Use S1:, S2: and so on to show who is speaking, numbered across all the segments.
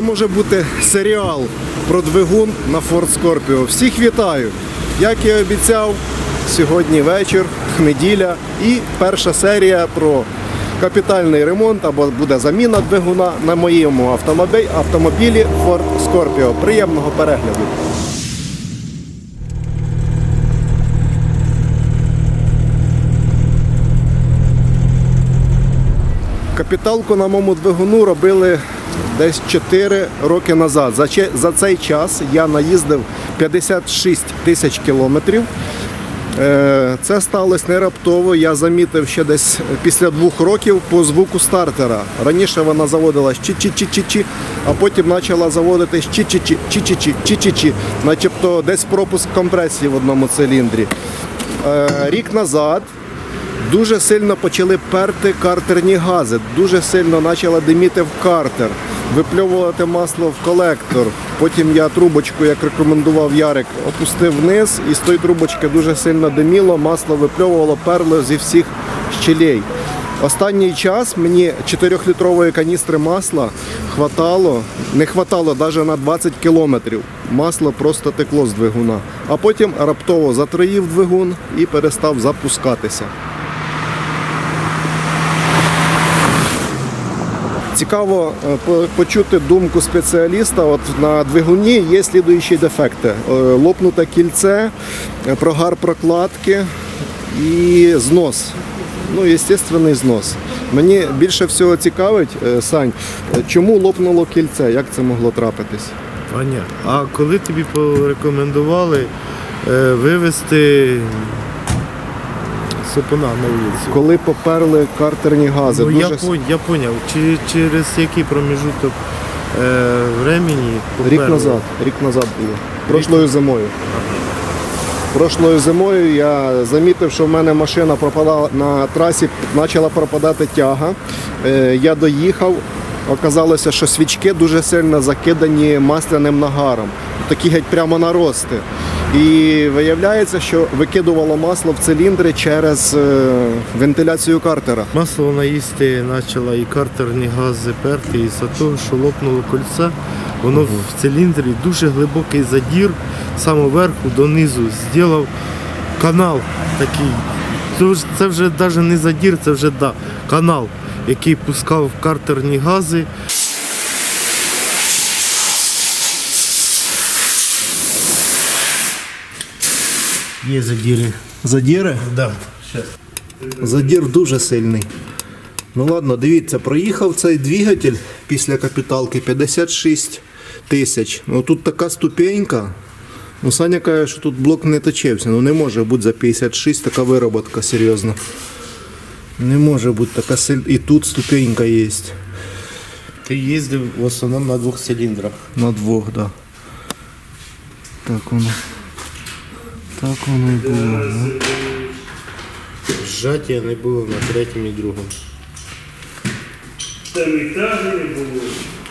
S1: Це може бути серіал про двигун на Ford Scorpio. Всіх вітаю! Як і обіцяв, сьогодні вечір, неділя і перша серія про капітальний ремонт або буде заміна двигуна на моєму автомобілі Ford Scorpio. Приємного перегляду! Капіталку на моєму двигуну робили десь 4 роки назад. За, цей час я наїздив 56 тисяч кілометрів. Е, Це сталося не раптово. Я замітив ще десь після двох років по звуку стартера. Раніше вона заводилась чі-чі-чі-чі-чі, а потім почала заводитись чі-чі-чі, чі-чі-чі, чі-чі-чі, начебто десь пропуск компресії в одному циліндрі. Е, Рік назад Дуже сильно почали перти картерні гази, дуже сильно почала диміти в картер, випльовувати масло в колектор. Потім я трубочку, як рекомендував Ярик, опустив вниз і з тої трубочки дуже сильно диміло, масло випльовувало, перло зі всіх щелей. Останній час мені 4-літрової каністри масла хватало, не хватало навіть на 20 кілометрів. Масло просто текло з двигуна. А потім раптово затроїв двигун і перестав запускатися. Цікаво е, почути думку спеціаліста. От на двигуні є слідуючі дефекти: Е, лопнуте кільце, е, прогар прокладки і знос. Ну, естественний знос. Мені більше всього цікавить, Сань, чому лопнуло кільце? Як це могло трапитись?
S2: Аня, а коли тобі порекомендували вивезти сопуна на вулицю?
S1: Коли поперли картерні гази?
S2: Ну, я,
S1: Дуже с-
S2: пон- я поняв, чи, через який проміжуток е, времени
S1: Рік
S2: поперли?
S1: назад, рік назад було. Прошлою зимою. Прошлою зимою я замітив, що в мене машина пропадала на трасі, почала пропадати тяга. Е, Я доїхав. Оказалося, що свічки дуже сильно закидані масляним нагаром. Такі геть прямо нарости. І виявляється, що викидувало масло в циліндри через е, вентиляцію картера.
S2: Масло наїсти почала і картерні гази перти, і за того, що лопнуло кольце, воно в циліндрі дуже глибокий задір, самого верху донизу зробив канал такий. Це вже навіть не задір, це вже да, канал, який пускав картерні гази. Є задіри.
S1: Задіри?
S2: Да.
S1: Задір дуже сильний. Ну ладно, дивіться, проїхав цей двигатель після капіталки 56 тисяч. Ну тут така ступенька. Ну, Саня каже, що тут блок не точився. Ну не може бути за 56 така вироботка серйозна. Не може бути така сильна. І тут ступенька є.
S2: Ти їздив в основному на двох циліндрах.
S1: На двох, так. Да. Так воно. Так воно і було. ну.
S2: Зжаття не було на третьому і другому.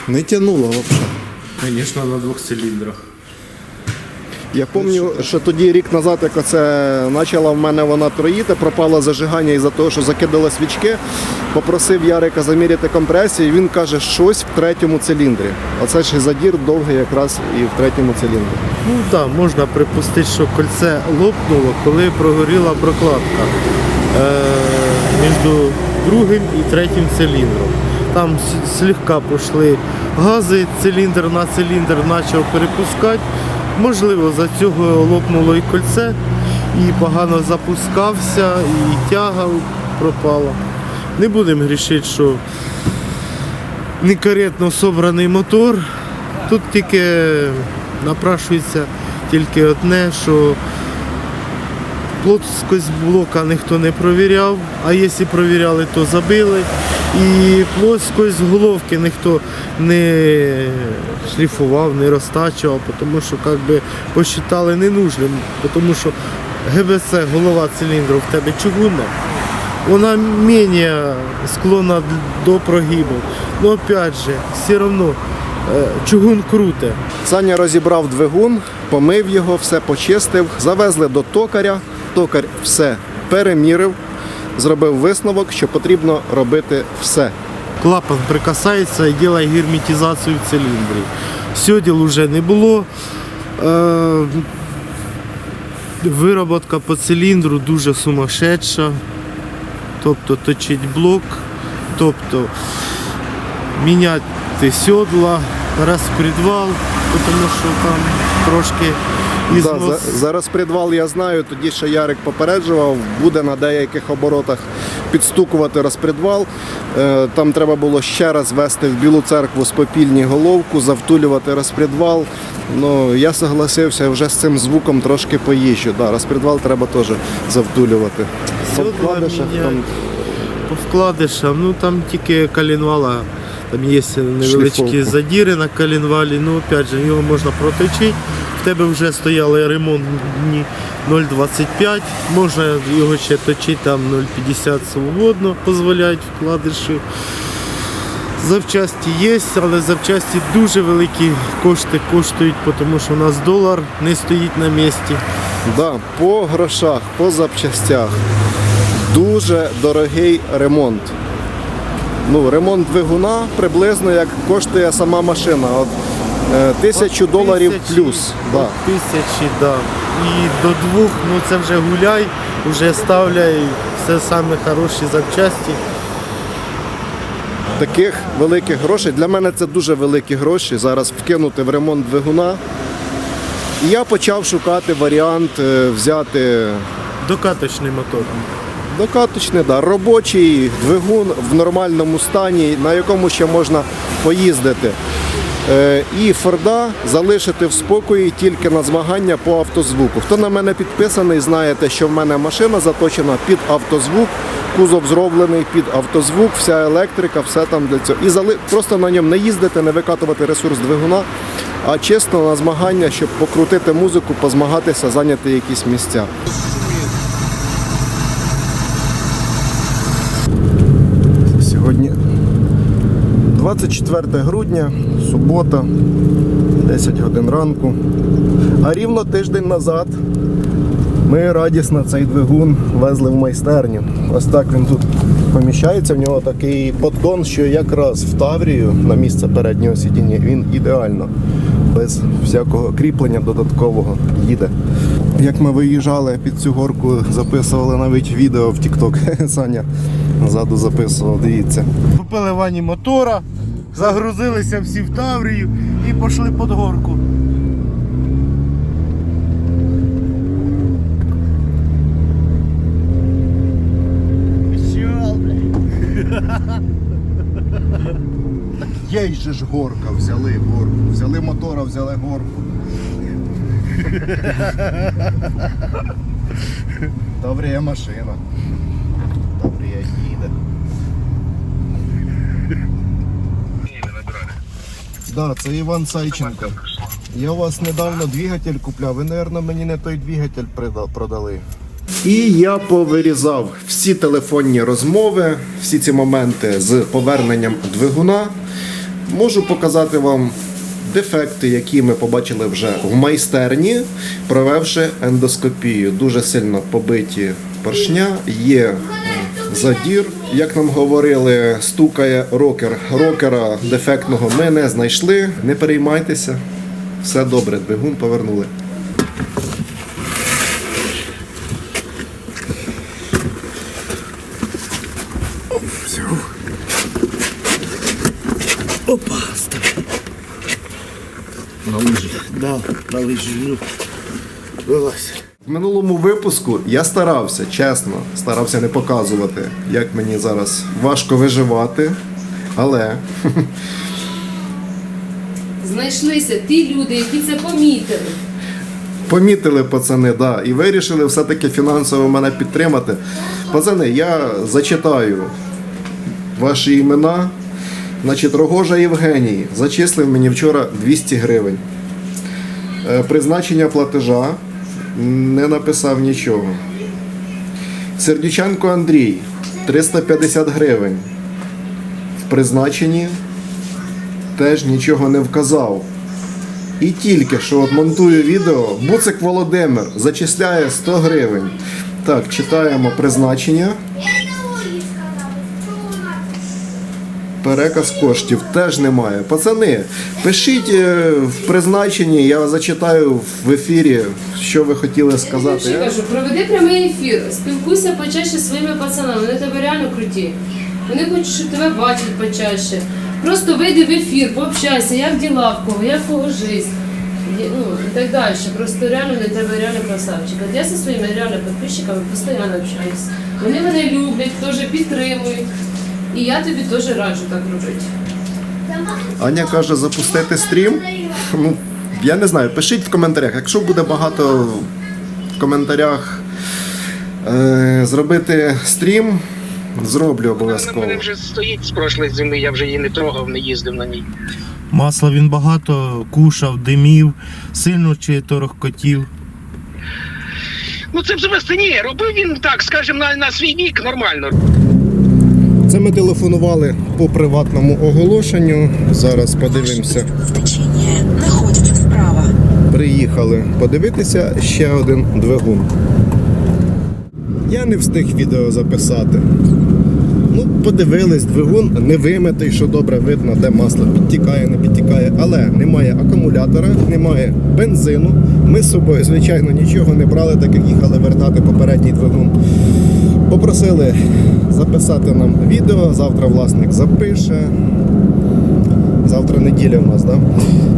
S1: Не тянуло взагалі.
S2: Звісно, на двох циліндрах.
S1: Я пам'ятаю, що тоді рік назад, як оце почала в мене вона троїти, пропало зажигання із-за того, що закидали свічки. Попросив Ярика заміряти компресію, і він каже, щось в третьому циліндрі. Оце ж задір довгий якраз і в третьому циліндрі.
S2: Ну так, можна припустити, що кольце лопнуло, коли прогоріла прокладка е- між другим і третім циліндром. Там слегка пішли гази, циліндр на циліндр почав перепускати. Можливо, за цього лопнуло і кольце, і погано запускався, і тяга пропала. Не будемо грішити, що некоректно собраний мотор. Тут тільки напрашується тільки одне, що плоскость блока ніхто не провіряв, а якщо провіряли, то забили. І плоскость головки ніхто не шліфував, не розтачував, тому що як би, посчитали ненужним, тому що ГБЦ, голова циліндру в тебе чугунна, вона менее склонна до прогибу. Но опять же, все равно е, чугун круте.
S1: Саня розібрав двигун, помив його, все почистив, завезли до токаря. Токар все перемірив, зробив висновок, що потрібно робити все.
S2: клапан прикасається і робить герметизацію в циліндрі. Сьоділ вже не було. Е, Вироботка по циліндру дуже сумасшедша. Тобто точить блок, тобто міняти сьодла, розпредвал, тому що там трошки
S1: Да, за, зараз придвал я знаю, тоді ще Ярик попереджував, буде на деяких оборотах підстукувати розпредвал. Е, Там треба було ще раз вести в Білу церкву з попільні головку, завтулювати розпредвал. Ну, я согласився вже з цим звуком трошки поїжджу. Да, розпредвал треба теж завтулювати. По вкладишах там
S2: По вкладишам, ну там тільки колінвала, там є невеличкі
S1: Шліфовку.
S2: задіри на колінвалі, ну опять же, його можна проточити. В тебе вже стояли ремонтні 0,25, можна його ще точити там 0,50 свободно, дозволяють вкладиші. Запчасті є, але запчасті дуже великі кошти коштують, тому що у нас долар не стоїть на місці.
S1: Да, по грошах, по запчастях. Дуже дорогий ремонт. Ну, ремонт двигуна приблизно як коштує сама машина. От, е, тисячу
S2: От
S1: доларів
S2: тисячі,
S1: плюс. Да.
S2: от Тисячі, да. І до двох, ну це вже гуляй, вже ставляй все саме хороші запчасті.
S1: Таких великих грошей. Для мене це дуже великі гроші. Зараз вкинути в ремонт двигуна. І я почав шукати варіант е, взяти
S2: Докаточний мотор.
S1: Докаточний, да, робочий двигун в нормальному стані, на якому ще можна поїздити. Е, і Форда залишити в спокої тільки на змагання по автозвуку. Хто на мене підписаний, знаєте, що в мене машина заточена під автозвук, кузов зроблений під автозвук, вся електрика, все там для цього. І зали... просто на ньому не їздити, не викатувати ресурс двигуна, а чисто на змагання, щоб покрутити музику, позмагатися, зайняти якісь місця. 24 грудня, субота, 10 годин ранку. А рівно тиждень назад ми радісно цей двигун везли в майстерню. Ось так він тут поміщається. В нього такий поддон, що якраз в Таврію на місце переднього сидіння він ідеально, без всякого кріплення додаткового їде. Як ми виїжджали під цю горку, записували навіть відео в TikTok. Саня ззаду записував, дивіться.
S2: Купили вані мотора, загрузилися всі в Таврію і пішли під горку.
S1: Є же ж горка, взяли горку. Взяли мотора, взяли горку. Таврія машина. Таврія їде. Да, це Іван Сайченко. Я у вас недавно двигатель купляв. Ви, мабуть, мені не той двигатель продали. І я повирізав всі телефонні розмови, всі ці моменти з поверненням двигуна. Можу показати вам дефекти, які ми побачили вже в майстерні, провевши ендоскопію. Дуже сильно побиті поршня, є задір. Як нам говорили, стукає рокер. Рокера дефектного ми не знайшли. Не переймайтеся. Все добре, двигун повернули.
S2: Опа. На лижі. Да, на лижі. Вилазь.
S1: В минулому випуску я старався, чесно, старався не показувати, як мені зараз важко виживати. Але
S3: Знайшлися ті люди, які це помітили.
S1: помітили пацани, да, і вирішили все-таки фінансово мене підтримати. Пацани, я зачитаю ваші імена. Значить, Рогожа Євгеній зачислив мені вчора 200 гривень. Е, Призначення платежа не написав нічого. Сердюченко Андрій 350 гривень. В призначенні теж нічого не вказав. І тільки що от монтую відео, Буцик Володимир зачисляє 100 гривень. Так, читаємо призначення. Переказ коштів теж немає. Пацани, пишіть е, в призначенні, я зачитаю в ефірі, що ви хотіли
S3: Я
S1: сказати.
S3: ще кажу, проведи прямий ефір, спілкуйся почаще зі своїми пацанами, вони тебе реально круті. Вони хочуть, щоб тебе бачити почаще. Просто вийди в ефір, пообщайся, як діла в кого, як в кого. І, Ну, і так далі. Просто реально для тебе реально красавчик. От я зі своїми реально підписчиками постійно общаюся. Вони мене люблять, теж підтримують. І я тобі теж раджу так робити.
S1: Аня каже запустити стрім. Ну, я не знаю, пишіть в коментарях. Якщо буде багато в коментарях е, зробити стрім, зроблю обов'язково.
S4: в мене вже стоїть з прошлої зими, я вже її не трогав, не їздив на ній.
S2: Масла він багато кушав, димів, сильно чи торохкотів.
S4: Ну це б ні, робив він так, скажімо, на, на свій вік нормально.
S1: Це ми телефонували по приватному оголошенню. Зараз подивимося. Приїхали подивитися ще один двигун. Я не встиг відео записати. Ну, подивились, двигун не вимитий, що добре видно, де масло підтікає, не підтікає. Але немає акумулятора, немає бензину. Ми з собою, звичайно, нічого не брали, так як їхали вертати попередній двигун. Попросили записати нам відео. Завтра власник запише. Завтра неділя у нас, да?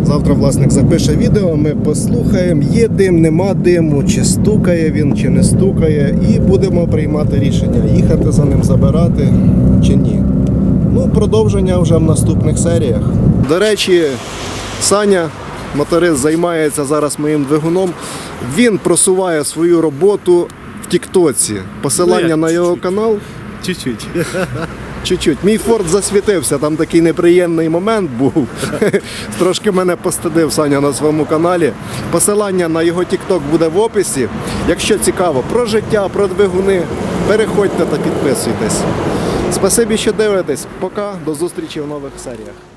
S1: Завтра власник запише відео, ми послухаємо, є дим, нема диму, чи стукає він, чи не стукає, і будемо приймати рішення, їхати за ним забирати чи ні. Ну, продовження вже в наступних серіях. До речі, Саня, моторист, займається зараз моїм двигуном. Він просуває свою роботу в Тіктоці. Посилання
S2: Ну,
S1: на його канал.
S2: Чуть-чуть.
S1: Чуть-чуть. Мій форт засвітився, там такий неприємний момент був. Трошки мене постидив Саня на своєму каналі. Посилання на його тікток буде в описі. Якщо цікаво про життя, про двигуни, переходьте та підписуйтесь. Спасибі, що дивитесь. Пока, до зустрічі в нових серіях.